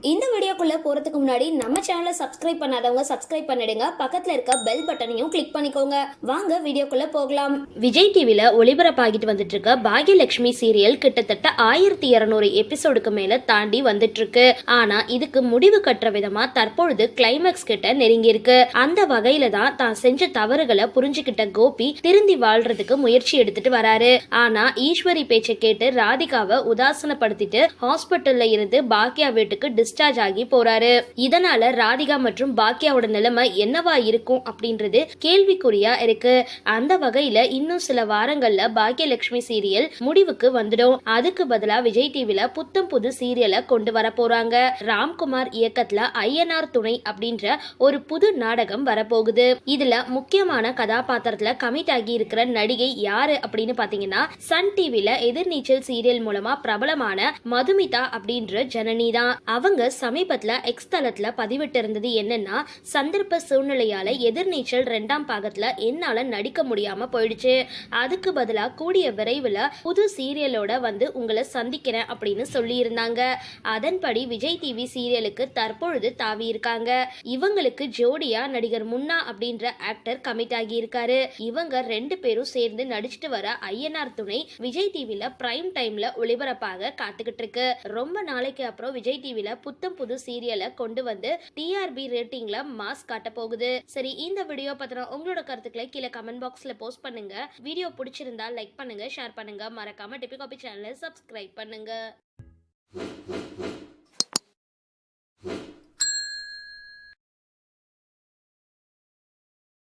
இந்த வீடியோக்குள்ளே போறதுக்கு முன்னாடி நம்ம சேனலை சப்ஸ்கிரைப் பண்ணாதவங்க சப்ஸ்கிரைப் பண்ணிடுங்க. பக்கத்தில் இருக்க பெல் பட்டனையும் கிளிக் பண்ணிக்கோங்க. வாங்க வீடியோக்குள்ளே போகலாம். விஜய் டிவியில் ஒளிபரப்பாகிட்டு வந்துட்டு இருக்க சீரியல் கிட்டத்தட்ட ஆயிரத்தி இரநூறு எபிசோடுக்கு மேலே தாண்டி வந்துட்டு இருக்கு இதுக்கு முடிவு கட்டுற விதமாக தற்பொழுது கிளைமேக்ஸ் கிட்ட நெருங்கி இருக்கு அந்த வகையில தான் தான் செஞ்ச தவறுகளை புரிஞ்சுக்கிட்ட கோபி திருந்தி வாழ்றதுக்கு முயற்சி எடுத்துட்டு வராரு. ஆனால் ஈஸ்வரி பேச்சை கேட்டு ராதிகாவை உதாசனப்படுத்திட்டு ஹாஸ்பிட்டல்ல இருந்து பாக்கியா வீட்டுக்கு டிஸ்சார்ஜ் ஆகி போறாரு. இதனால ராதிகா மற்றும் பாக்கியாவோட நிலைமை என்னவா இருக்கும் அப்படின்றது கேள்விக்குறியா இருக்கு. அந்த வகையில இன்னும் சில வாரங்கள்ல பாக்கியலட்சுமி சீரியல் முடிவுக்கு வந்துடும். அதுக்கு பதிலா விஜய் டிவில புத்தம் புது சீரியலை கொண்டு வர போறாங்க. ராம்குமார் இயக்கத்துல ஐயனார் துணை அப்படின்ற ஒரு புது நாடகம் வரப்போகுது. இதுல முக்கியமான கதாபாத்திரத்துல கமிட் ஆகி இருக்கிற நடிகை யாரு அப்படின்னு பாத்தீங்கன்னா சன் டிவில எதிர்நீச்சல் சீரியல் மூலமா பிரபலமான மதுமிதா அப்படின்ற ஜனனி தான். அவங்க சமீபத்துல எக்ஸ் தளத்தில் பதிவிட்டு இருந்தது என்னன்னா சந்தர்ப்ப சூழ்நிலையால எதிர்நீச்சல் ரெண்டாம் பாகத்தில் என்னால் நடிக்க முடியாம போயிடுச்சு. அதுக்கு பதிலாக கூடிய விரைவில் புது சீரியலோட வந்து உங்களை சந்திக்கிறேன் அப்படின்னு சொல்லியிருந்தாங்க. அதன்படி விஜய் டிவி சீரியலுக்கு தற்பொழுது தாவி இருக்காங்க. இவங்களுக்கு ஜோடியா நடிகர் முன்னா அப்படின்ற ஆக்டர் கமிட் ஆகியிருக்காரு. இவங்க ரெண்டு பேரும் சேர்ந்து நடிச்சிட்டு வர ஐஎன்ஆர் துணை விஜய் டிவியில் பிரைம் டைமில் ஒளிபரப்பாக காத்துக்கிட்டு இருக்கு. ரொம்ப நாளைக்கு அப்புறம் விஜய் டிவியில் புத்தம் புது சீரியலை கொண்டு வந்து டிஆர்பி ரேட்டிங்ல மாஸ் காட்ட போகுது. சரி இந்த வீடியோ பத்தின உங்களோட கருத்துக்களை கீழே கமெண்ட் பாக்ஸ்ல போஸ்ட் பண்ணுங்க. வீடியோ பிடிச்சிருந்தா லைக் பண்ணுங்க ஷேர் பண்ணுங்க. மறக்காம டிபி காபி சேனலை சப்ஸ்கிரைப் பண்ணுங்க.